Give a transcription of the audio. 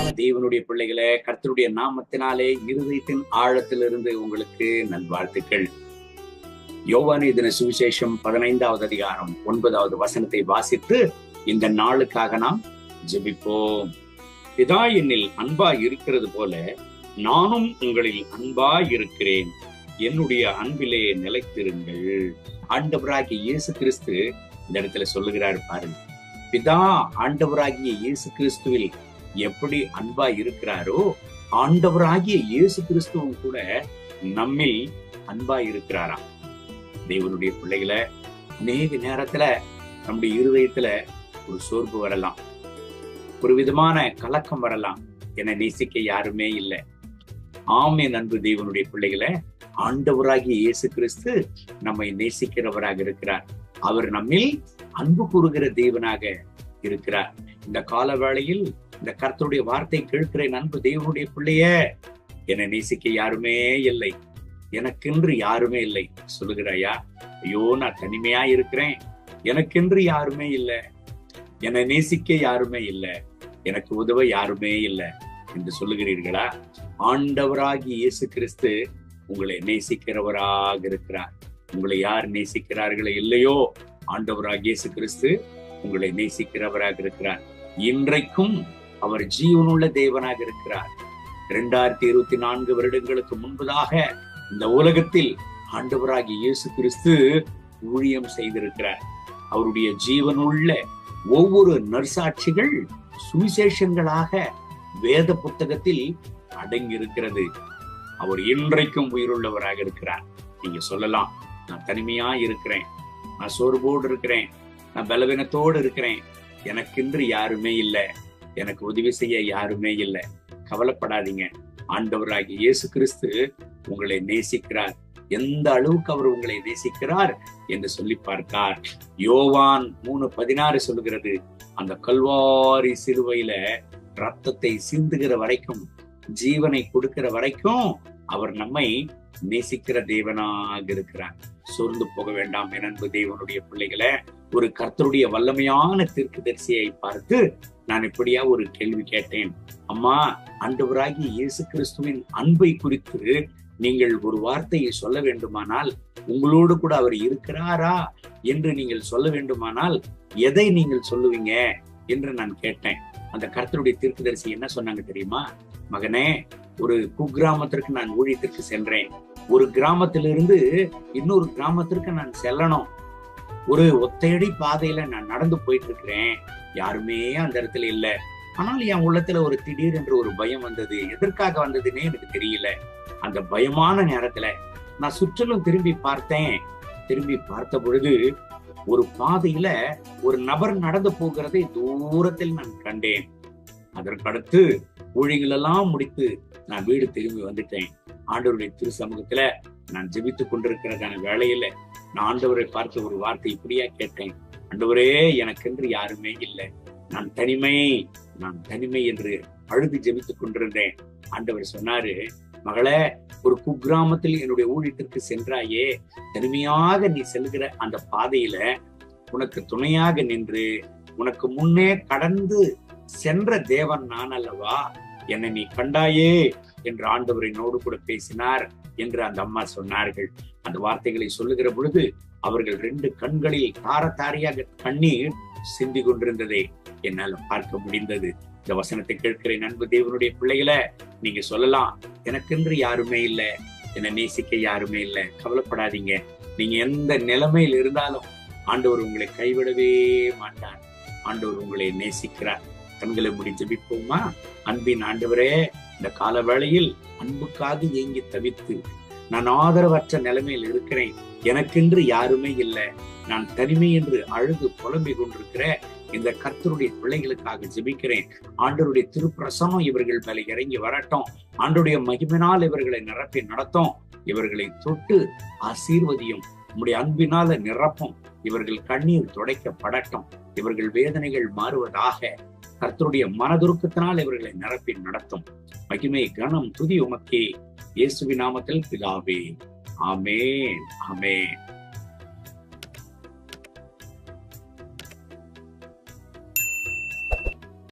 பிரியமான தேவனுடைய பிள்ளைகளை கர்த்தருடைய நாமத்தினாலே இருதயத்தின் ஆழத்திலிருந்து உங்களுக்கு நல்வாழ்த்துக்கள். யோவானி தின சுவிசேஷம் பதினைந்தாவது அதிகாரம் ஒன்பதாவது வசனத்தை வாசித்து இந்த நாளுக்காக நாம் ஜெபிப்போம். பிதா என்னில் அன்பா இருக்கிறது போல நானும் உங்களில் அன்பா இருக்கிறேன். என்னுடைய அன்பிலே நிலைத்திருங்கள். ஆண்டவராகிய இயேசு கிறிஸ்து இந்த இடத்துல சொல்லுகிறார் பாருங்க. பிதா ஆண்டவராகிய இயேசு கிறிஸ்துவில் எப்படி அன்பா இருக்கிறாரோ ஆண்டவராகிய இயேசு கிறிஸ்துவும் கூட நம்மில் அன்பா இருக்கிறாராம். தேவனுடைய பிள்ளைகளை அநேக நேரத்துல நம்முடைய இருதயத்துல ஒரு சோர்வு வரலாம். ஒரு விதமான கலக்கம் வரலாம் என நேசிக்க யாருமே இல்லை. ஆமே அன்பு தேவனுடைய பிள்ளைகளை ஆண்டவராகிய இயேசு கிறிஸ்து நம்மை நேசிக்கிறவராக இருக்கிறார். அவர் நம்மில் அன்பு கூறுகிற தேவனாக இருக்கிறார். இந்த கால வேளையில் இந்த கர்த்தருடைய வார்த்தை கேட்கிறேன் அன்பு தேவனுடைய பிள்ளைய. என்னை நேசிக்க யாருமே இல்லை. எனக்கென்று யாருமே இல்லை. சொல்லுகிறாயா? ஐயோ நான் தனிமையா இருக்கிறேன். எனக்கென்று யாருமே இல்லை. என்னை நேசிக்க யாருமே இல்லை. எனக்கு உதவ யாருமே இல்லை என்று சொல்லுகிறீர்களா? ஆண்டவராகி இயேசு கிறிஸ்து உங்களை நேசிக்கிறவராக இருக்கிறார். உங்களை யார் நேசிக்கிறார்களோ இல்லையோ ஆண்டவராக இயேசு கிறிஸ்து உங்களை நேசிக்கிறவராக இருக்கிறார். இன்றைக்கும் அவர் ஜீவனுள்ள தேவனாக இருக்கிறார். இரண்டாயிரத்தி இருபத்தி நான்கு வருடங்களுக்கு முன்பதாக இந்த உலகத்தில் ஆண்டவராகிய இயேசு கிறிஸ்து ஊழியம் செய்திருக்கிறார். அவருடைய ஜீவனுள்ள ஒவ்வொரு நற்சாட்சிகள் சுவிசேஷங்களாக வேத புத்தகத்தில் அடங்கி இருக்கிறது அவர் இன்றைக்கும் உயிருள்ளவராக இருக்கிறார். நீங்க சொல்லலாம் நான் தனிமையா இருக்கிறேன். நான் சோர்வோடு இருக்கிறேன். நான் பலவீனத்தோடு இருக்கிறேன். எனக்கென்று யாருமே இல்லை. எனக்கு உதவி செய்ய யாருமே இல்லை. கவலைப்படாதீங்க. ஆண்டவராகிய இயேசு கிறிஸ்து உங்களை நேசிக்கிறார். எந்த அளவுக்கு அவர் உங்களை நேசிக்கிறார் என்று சொல்லி பார்த்தார். யோவான் மூணு பதினாறு சொல்லுகிறது அந்த கல்வாரி சிலுவையில ரத்தத்தை சிந்துகிற வரைக்கும் ஜீவனை கொடுக்கிற வரைக்கும் அவர் நம்மை நேசிக்கிற தேவனாக இருக்கிறார். சோர்ந்து போக வேண்டாம் எனன்பு தேவனுடைய பிள்ளைகளை. ஒரு கர்த்தருடைய வல்லமையான தீர்க்கதரிசியை பார்த்து நான் இப்படியா ஒரு கேள்வி கேட்டேன். அம்மா ஆண்டவராகி இயேசு கிறிஸ்துவின் அன்பை குறித்து நீங்கள் ஒரு வார்த்தையை சொல்ல வேண்டுமானால் உங்களோடு கூட அவர் இருக்கிறாரா என்று நீங்கள் சொல்ல வேண்டுமானால் எதை நீங்கள் சொல்லுவீங்க என்று நான் கேட்டேன். அந்த கர்த்தருடைய தீர்க்கதரிசி என்ன சொன்னாங்க தெரியுமா? மகனே ஒரு குக்கிராமத்திற்கு நான் ஊழியத்திற்கு சென்றேன். ஒரு கிராமத்திலிருந்து இன்னொரு கிராமத்திற்கு நான் செல்லணும். ஒரு ஒத்தையடி பாதையில நான் நடந்து போயிட்டு இருக்கிறேன் யாருமே அந்த இடத்துல இல்ல. ஆனால் என் உள்ளத்துல ஒரு திடீர் என்று ஒரு பயம் வந்தது. எதற்காக வந்ததுன்னே எனக்கு தெரியல. அந்த பயமான நேரத்துல நான் சுற்றிலும் திரும்பி பார்த்தேன். திரும்பி பார்த்த பொழுது ஒரு பாதையில ஒரு நபர் நடந்து போகிறதை தூரத்தில் நான் கண்டேன். அதற்கடுத்து ஊழிகளெல்லாம் முடித்து நான் வீடு திரும்பி வந்துட்டேன். ஆண்டவருடைய திரு சமூகத்துல நான் ஜெபித்துக் கொண்டிருக்கிறதான வேலையில நான் ஆண்டவரை பார்த்த ஒரு வார்த்தை இப்படியா கேட்டேன். ஆண்டவரே எனக்கென்று யாருமே இல்லை. நான் தனிமை நான் தனிமை என்று அழுது ஜெபித்துக் கொண்டிருந்தேன். ஆண்டவர் சொன்னாரு மகளே ஒரு குக்கிராமத்தில் என்னுடைய ஊழியத்திற்கு சென்றாயே தனிமையாக நீ செல்கிற அந்த பாதையில உனக்கு துணையாக நின்று உனக்கு முன்னே கடந்து சென்ற தேவன் நான் அல்லவா? என்னை நீ கண்டாயே என்று ஆண்டவர் என்னோடு கூட பேசினார் என்று அந்த அம்மா சொன்னார்கள். அந்த வார்த்தைகளை சொல்லுகிற பொழுது அவர்கள் ரெண்டு கண்களில் தாரதாரியாக கண்ணீர் சிந்தி கொண்டிருந்ததை. என்னால் பார்க்க முடிந்தது. இந்த வசனத்தை கேட்கிற நண்பு தேவனுடைய பிள்ளைகளை நீங்க சொல்லலாம் எனக்கென்று யாருமே இல்லை. என்னை நேசிக்க யாருமே இல்லை. கவலைப்படாதீங்க. நீங்க எந்த நிலைமையில் இருந்தாலும் ஆண்டவர் உங்களை கைவிடவே மாட்டார். ஆண்டவர் உங்களை நேசிக்கிறார். கண்களை முடி விப்போமா அன்பின் ஆண்டவரே இந்த கால வேளையில் அன்புக்காக ஏங்கி தவித்து நான் ஆதரவற்ற நிலைமையில் இருக்கிறேன். எனக்கென்று யாருமே இல்லை. நான் தனிமை என்று அழுது புலம்பிக் கொண்டிருக்கிற இந்த கர்த்தருடைய பிள்ளைகளுக்காக ஜெபிக்கிறேன். ஆண்டருடைய திருப்பிரசனம் இவர்கள் மேல இறங்கி வரட்டும். ஆண்டுடைய மகிமினால் இவர்களை நிரப்பி நடத்தும். இவர்களை தொட்டு ஆசீர்வதியும். உம்முடைய அன்பினால நிரப்பும். இவர்கள் கண்ணீர் துடைக்கப்படட்டும். இவர்கள் வேதனைகள் மாறுவதாக கர்த்தருடைய மனதுருக்கத்தினால் இவர்களை நிரப்பி நடத்தும். மகிமை கனம் துதி உமக்கே. இயேசுவி நாமத்தில் பிதாவே. ஆமேன் ஆமேன்.